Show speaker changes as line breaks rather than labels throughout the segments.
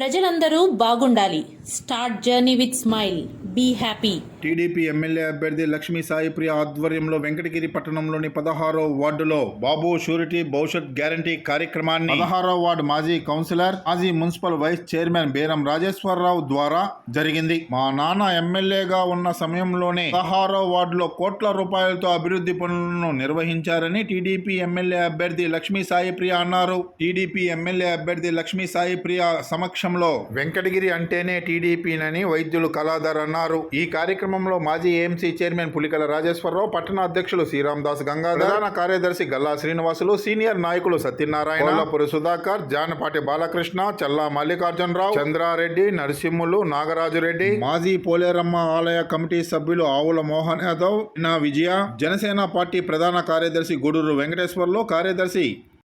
ప్రజలందరూ బాగుండాలి start journey with smile be happy
TDP MLA అభ్యర్థి లక్ష్మీ సాయి ప్రియ ఆధ్వర్యంలో వెంకటగిరి పట్టణంలోని పదహారో వార్డులో బాబు షూరిటీ భవిష్యత్ గ్యారంటీ కార్యక్రమాన్ని పదహారో వార్డు మాజీ కౌన్సిలర్ మాజీ municipal vice chairman Beeram Rajeswararao ద్వారా జరిగింది మా నాన్న ఎమ్మెల్యేగా ఉన్న సమయంలోనే పదహారో వార్డులో కోట్ల రూపాయలతో అభివృద్ధి పనులను నిర్వహించారని టీడీపీ ఎమ్మెల్యే అభ్యర్థి లక్ష్మీ సాయి ప్రియ అన్నారు టీడీపీ ఎమ్మెల్యే అభ్యర్థి లక్ష్మీ సాయి ప్రియ సమక్షంలో వెంకటగిరి అంటేనే టీడీపీనని వైద్యులు కళాధర్ అన్నారు ఈ కార్యక్రమంలో మాజీ ఏఎంసీ చైర్మన్ పులికల రాజేశ్వరరావు పట్టణ అధ్యక్షులు శ్రీరామ్ దాస్ గంగాధర్ ప్రధాన కార్యదర్శి గల్లా శ్రీనివాసులు సీనియర్ నాయకులు సత్యనారాయణ సుధాకర్ జానపాటి బాలకృష్ణ చల్లా మల్లికార్జునరావు చంద్రారెడ్డి నరసింహులు నాగరాజురెడ్డి మాజీ పోలేరమ్మ ఆలయ కమిటీ సభ్యులు ఆవుల మోహన్ యాదవ్ నా విజయ జనసేన పార్టీ ప్రధాన కార్యదర్శి గూడూరు వెంకటేశ్వర్లు కార్యదర్శి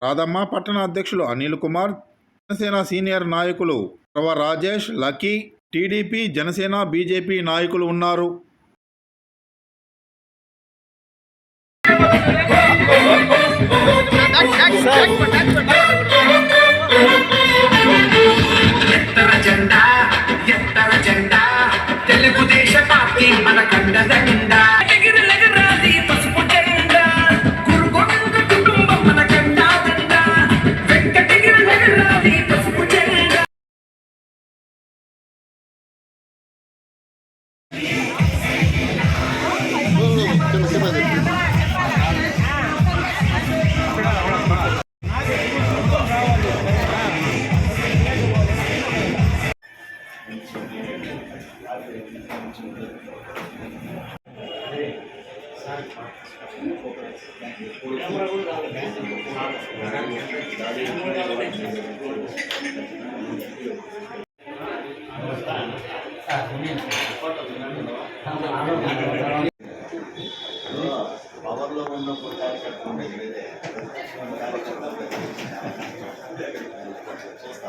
రాధమ్మ పట్టణ అధ్యక్షులు అనిల్ కుమార్ జనసేన సీనియర్ నాయకులు రవ రాజేష్ లక్కీ టీడీపీ జనసేన బీజేపీ నాయకులు ఉన్నారు పవర్లో
ఉన్నప్పుడు కార్యకర్తలు దగ్గరే కార్యకర్తలు చూస్తా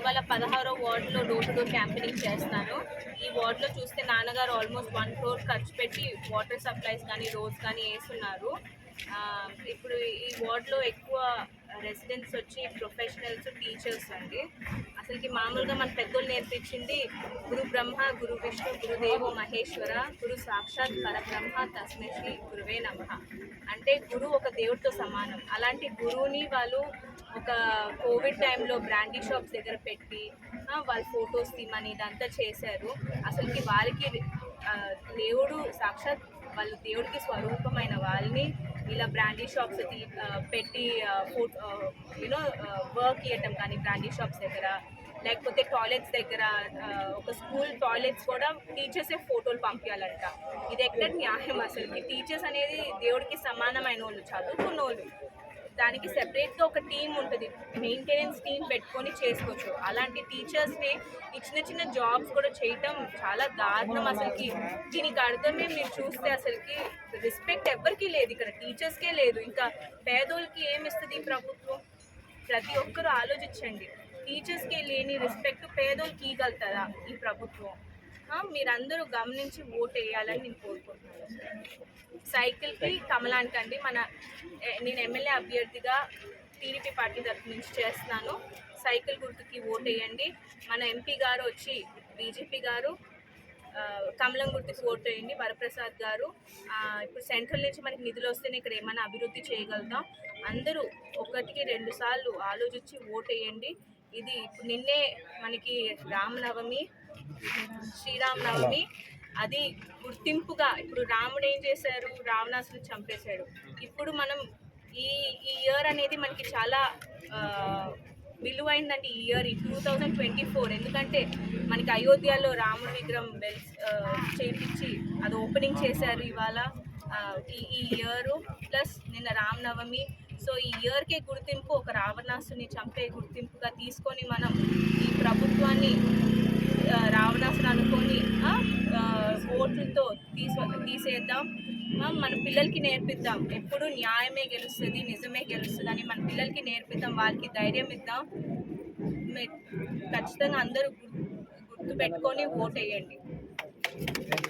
ఇవాళ పదహారో వార్డులో డోర్ టు డోర్ క్యాంపెనింగ్ చేస్తాను ఈ వార్డులో చూస్తే నాన్నగారు ఆల్మోస్ట్ వన్ ఫ్లోర్ ఖర్చు పెట్టి వాటర్ సప్లైస్ కానీ రోడ్స్ కానీ వేస్తున్నారు ఇప్పుడు ఈ వార్డులో ఎక్కువ రెసిడెంట్స్ వచ్చి ప్రొఫెషనల్స్ టీచర్స్ అండి అసలుకి మామూలుగా మన పెద్దోళ్ళు నేర్పించింది గురు బ్రహ్మ గురు విష్ణు గురుదేవో మహేశ్వర గురు సాక్షాత్ పరబ్రహ్మ తస్మై శ్రీ గురువే నమ అంటే గురువు ఒక దేవుడితో సమానం అలాంటి గురువుని వాళ్ళు ఒక కోవిడ్ టైంలో బ్రాండీ షాప్స్ దగ్గర పెట్టి వాళ్ళ ఫొటోస్ తీమని ఇదంతా చేశారు అసలుకి వాళ్ళకి దేవుడు సాక్షాత్ వాళ్ళు దేవుడికి స్వరూపమైన వాళ్ళని ఇలా బ్రాండీ షాప్స్ తీ పెట్టి ఫోటో యూనో వర్క్ ఇవ్వటం కానీ బ్రాండీ షాప్స్ దగ్గర లేకపోతే టాయిలెట్స్ దగ్గర ఒక స్కూల్ టాయిలెట్స్ కూడా టీచర్సే ఫోటోలు పంపించాలంట ఇది ఎక్కడ న్యాయం అసలుకి టీచర్స్ అనేది దేవుడికి సమానమైన వాళ్ళు చదువుకున్న వాళ్ళు దానికి సెపరేట్గా ఒక టీం ఉంటుంది మెయింటెనెన్స్ టీం పెట్టుకొని చేసుకోవచ్చు అలాంటి టీచర్స్ని ఈ చిన్న చిన్న జాబ్స్ కూడా చేయటం చాలా దారుణం అసలుకి దీనికి అర్థమే మీరు చూస్తే అసలుకి రెస్పెక్ట్ ఎవరికి లేదు ఇక్కడ టీచర్స్కే లేదు ఇంకా పేదోళ్ళకి ఈ ప్రభుత్వం ప్రతి ఒక్కరూ ఆలోచించండి టీచర్స్కే లేని రెస్పెక్ట్ పేదోళ్ళకి ఇవ్వగలుగుతారా ఈ ప్రభుత్వం మీరందరూ గమనించి ఓటు వేయాలని నేను కోరుకుంటున్నాను సైకిల్కి కమలానికి అండి మన నేను ఎమ్మెల్యే అభ్యర్థిగా టీడీపీ పార్టీ తరఫు నుంచి చేస్తున్నాను సైకిల్ గుర్తుకి ఓటు వేయండి మన ఎంపీ గారు వచ్చి బీజేపీ గారు కమలం గుర్తుకి ఓటు వేయండి వరప్రసాద్ గారు ఇప్పుడు సెంట్రల్ నుంచి మనకి నిధులు వస్తేనే ఇక్కడ ఏమైనా అభివృద్ధి చేయగలుగుతాం అందరూ ఒకటికి రెండు సార్లు ఆలోచించి ఓటు వేయండి ఇది నిన్నే మనకి రామనవమి శ్రీరామనవమి అది గుర్తింపుగా ఇప్పుడు రాముడు ఏం చేశారు రావణాసుని చంపేశాడు ఇప్పుడు మనం ఈ ఈ ఇయర్ అనేది మనకి చాలా విలువైందండి ఈ ఇయర్ ఈ టూ థౌజండ్ ట్వంటీ ఫోర్ ఎందుకంటే మనకి అయోధ్యలో రాముడి విగ్రహం వెల్ చేపించి అది ఓపెనింగ్ చేశారు ఇవాళ ఈ ఈ ఇయరు ప్లస్ నిన్న రామనవమి సో ఈ ఇయర్కే గుర్తింపు ఒక రావణాసుని చంపే గుర్తింపుగా తీసుకొని మనం ఈ ప్రభుత్వాన్ని కోతులతో తీసు తీసేద్దాం మన పిల్లలకి నేర్పిద్దాం ఎప్పుడు న్యాయమే గెలుస్తుంది నిజమే గెలుస్తుంది అని మన పిల్లలకి నేర్పిద్దాం వాళ్ళకి ధైర్యం ఇద్దాం ఖచ్చితంగా అందరూ గుర్తుపెట్టుకొని ఓటేయండి